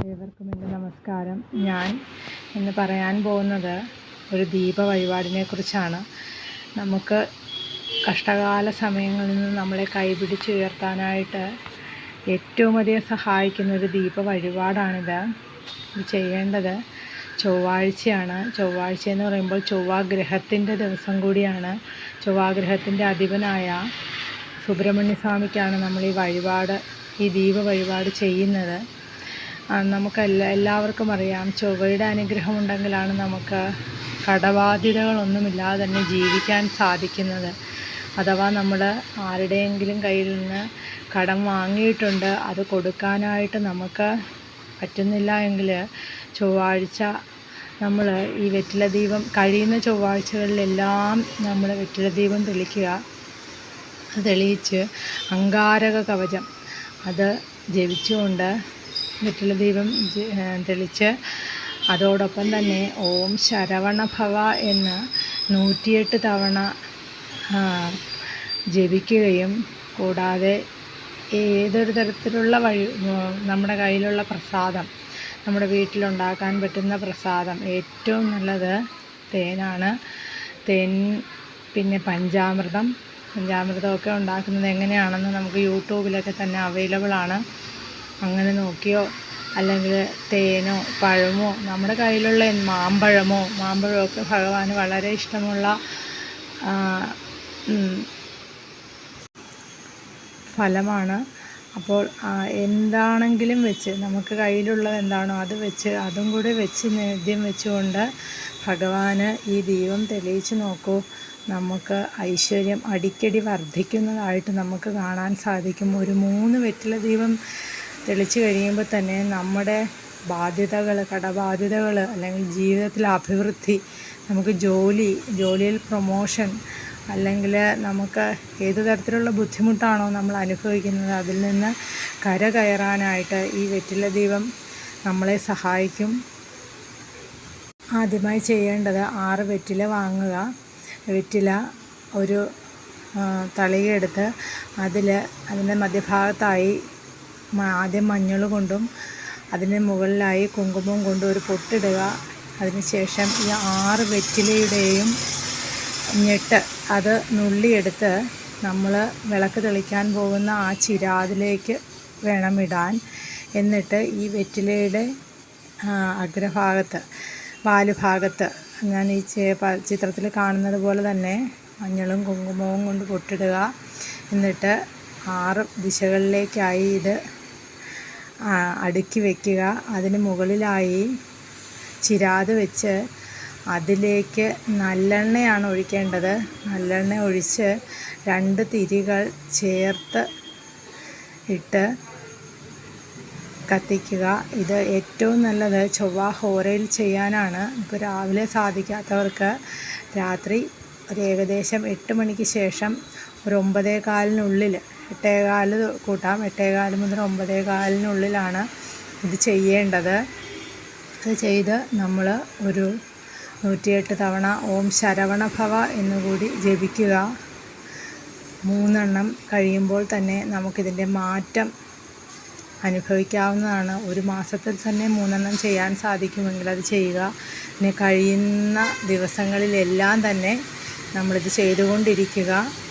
ഏവർക്കും എന്റെ നമസ്കാരം. ഞാൻ ഇന്ന് പറയാൻ പോകുന്നത് ഒരു ദീപ വഴിപാടിനെ കുറിച്ചാണ്. നമുക്ക് കഷ്ടകാല സമയങ്ങളിൽ നിന്ന് നമ്മളെ കൈപിടിച്ചുയർത്താനായിട്ട് ഏറ്റവും അധികം സഹായിക്കുന്ന ഒരു ദീപ വഴിപാടാണിത്. ഇത് ചെയ്യേണ്ടത് ചൊവ്വാഴ്ചയാണ്. ചൊവ്വാഴ്ച എന്ന് പറയുമ്പോൾ ചൊവ്വാഗ്രഹത്തിന്റെ ദിവസം കൂടിയാണ്. ചൊവ്വാഗ്രഹത്തിന്റെ അധിപനായ സുബ്രഹ്മണ്യ സ്വാമിക്കാണ് നമ്മൾ ഈ വഴിപാട് ഈ ദീപ വഴിപാട് ചെയ്യുന്നത്. നമുക്കെല്ലാ എല്ലാവർക്കും അറിയാം. ചൊവ്വയുടെ അനുഗ്രഹം ഉണ്ടെങ്കിലാണ് നമുക്ക് കടബാധ്യതകളൊന്നുമില്ലാതെ തന്നെ ജീവിക്കാൻ സാധിക്കുന്നത്. അഥവാ നമ്മൾ ആരുടെയെങ്കിലും കയ്യിൽ നിന്ന് കടം വാങ്ങിയിട്ടുണ്ട് അത് കൊടുക്കാനായിട്ട് നമുക്ക് പറ്റുന്നില്ല എങ്കിൽ ചൊവ്വാഴ്ച നമ്മൾ ഈ വെറ്റില ദീപം കഴിയുന്ന ചൊവ്വാഴ്ചകളിലെല്ലാം നമ്മൾ വെറ്റില ദീപം തെളിക്കുക. അത് തെളിയിച്ച് അങ്കാരക കവചം അത് ജപിച്ചുകൊണ്ട് വെറ്റില ജ- തെളിച്ച് അതോടൊപ്പം തന്നെ ഓം ശരവണ ഭവ എന്ന് നൂറ്റിയെട്ട് തവണ ജപിക്കുകയും കൂടാതെ ഏതൊരു തരത്തിലുള്ള വഴി നമ്മുടെ കയ്യിലുള്ള പ്രസാദം നമ്മുടെ വീട്ടിലുണ്ടാക്കാൻ പറ്റുന്ന പ്രസാദം ഏറ്റവും നല്ലത് തേനാണ്. തേൻ പിന്നെ പഞ്ചാമൃതം പഞ്ചാമൃതമൊക്കെ ഉണ്ടാക്കുന്നത് എങ്ങനെയാണെന്ന് നമുക്ക് യൂട്യൂബിലൊക്കെ തന്നെ അവൈലബിൾ ആണ്. അങ്ങനെ നോക്കിയോ അല്ലെങ്കിൽ തേനോ പഴമോ നമ്മുടെ കയ്യിലുള്ള മാമ്പഴമോ മാമ്പഴമൊക്കെ ഭഗവാന് വളരെ ഇഷ്ടമുള്ള ഫലമാണ്. അപ്പോൾ എന്താണെങ്കിലും വെച്ച് നമുക്ക് കയ്യിലുള്ളത് എന്താണോ അത് വെച്ച് അതും കൂടി വെച്ച് നേദ്യം വെച്ചുകൊണ്ട് ഭഗവാന് ഈ ദീപം തെളിയിച്ച് നോക്കൂ. നമുക്ക് ഐശ്വര്യം അടിക്കടി വർദ്ധിക്കുന്നതായിട്ട് നമുക്ക് കാണാൻ സാധിക്കും. ഒരു മൂന്ന് വെറ്റില ദീപം തെളിച്ച് കഴിയുമ്പോൾ തന്നെ നമ്മുടെ ബാധ്യതകൾ കടബാധ്യതകൾ അല്ലെങ്കിൽ ജീവിതത്തിലെ അഭിവൃദ്ധി നമുക്ക് ജോലി ജോലിയിൽ പ്രൊമോഷൻ അല്ലെങ്കിൽ നമുക്ക് ഏത് തരത്തിലുള്ള ബുദ്ധിമുട്ടാണോ നമ്മൾ അനുഭവിക്കുന്നത് അതിൽ നിന്ന് കരകയറാനായിട്ട് ഈ വെറ്റില ദീപം നമ്മളെ സഹായിക്കും. ആദ്യമായി ചെയ്യേണ്ടത് ആറ് വെറ്റില വാങ്ങുക. വെറ്റില ഒരു തളിയെടുത്ത് അതിൽ അതിന്റെ മധ്യഭാഗത്തായി ആദ്യം മഞ്ഞൾ കൊണ്ടും അതിന് മുകളിലായി കുങ്കുമം കൊണ്ടും ഒരു പൊട്ടിടുക. അതിനുശേഷം ഈ ആറ് വെറ്റിലയുടെയും ഞെട്ട് അത് നുള്ളിയെടുത്ത് നമ്മൾ വിളക്ക് തെളിക്കാൻ പോകുന്ന ആ ചിരാതിലേക്ക് വേണം ഇടാൻ എന്നിട്ട് ഈ വെറ്റിലയുടെ അഗ്രഭാഗത്ത് വാലുഭാഗത്ത് ഞാൻ ഈ ചിത്രത്തിൽ കാണുന്നത് പോലെ തന്നെ മഞ്ഞളും കുങ്കുമവും കൊണ്ട് പൊട്ടിടുക. എന്നിട്ട് ആറ് ദിശകളിലേക്കായി ഇത് അടുക്കി വയ്ക്കുക അതിന് മുകളിലായി ചിരാത് വെച്ച് അതിലേക്ക് നല്ലെണ്ണയാണ് ഒഴിക്കേണ്ടത്. നല്ലെണ്ണ ഒഴിച്ച് രണ്ട് തിരികൾ ചേർത്ത് ഇട്ട് കത്തിക്കുക. ഇത് ഏറ്റവും നല്ലത് ചൊവ്വ ഹോരയിൽ ചെയ്യാനാണ്. ഇപ്പോൾ രാവിലെ സാധിക്കാത്തവർക്ക് രാത്രി ഒരു ഏകദേശം എട്ട് മണിക്ക് ശേഷം ഒരു ഒമ്പതേ കാലിനുള്ളിൽ എട്ടേകാൽ കൂട്ടാം. എട്ടേകാൽ മുതൽ ഒമ്പതേ കാലിനുള്ളിലാണ് ഇത് ചെയ്യേണ്ടത്. അത് ചെയ്ത് നമ്മൾ ഒരു നൂറ്റിയെട്ട് തവണ ഓം ശരവണഭവ എന്നുകൂടി ജപിക്കുക. മൂന്നെണ്ണം കഴിയുമ്പോൾ തന്നെ നമുക്കിതിന്റെ മാറ്റം അനുഭവിക്കാവുന്നതാണ്. ഒരു മാസത്തിൽ തന്നെ മൂന്നെണ്ണം ചെയ്യാൻ സാധിക്കുമെങ്കിൽ അത് ചെയ്യുക. പിന്നെ കഴിയുന്ന ദിവസങ്ങളിലെല്ലാം തന്നെ നമ്മളിത് ചെയ്തുകൊണ്ടിരിക്കുക.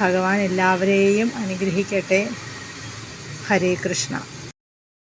ഭഗവാൻ എല്ലാവരെയും അനുഗ്രഹിക്കട്ടെ. ഹരേ കൃഷ്ണ.